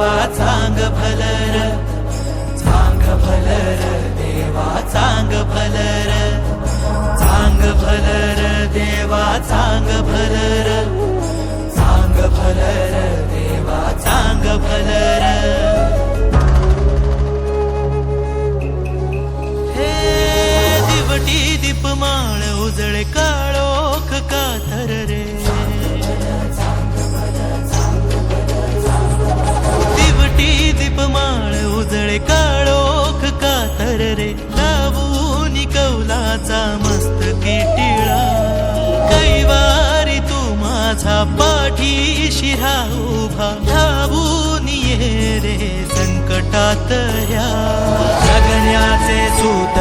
देवा चांग भलर चांग भलर देवा चांग भलर चांग भलर देवा चांग भलर चांग भलर देवा चांग भलर हे दिवटी दीपमाळ उजळे का पाठीशी उभा धावून ये रे संकटात ह्या जगण्याचे सूत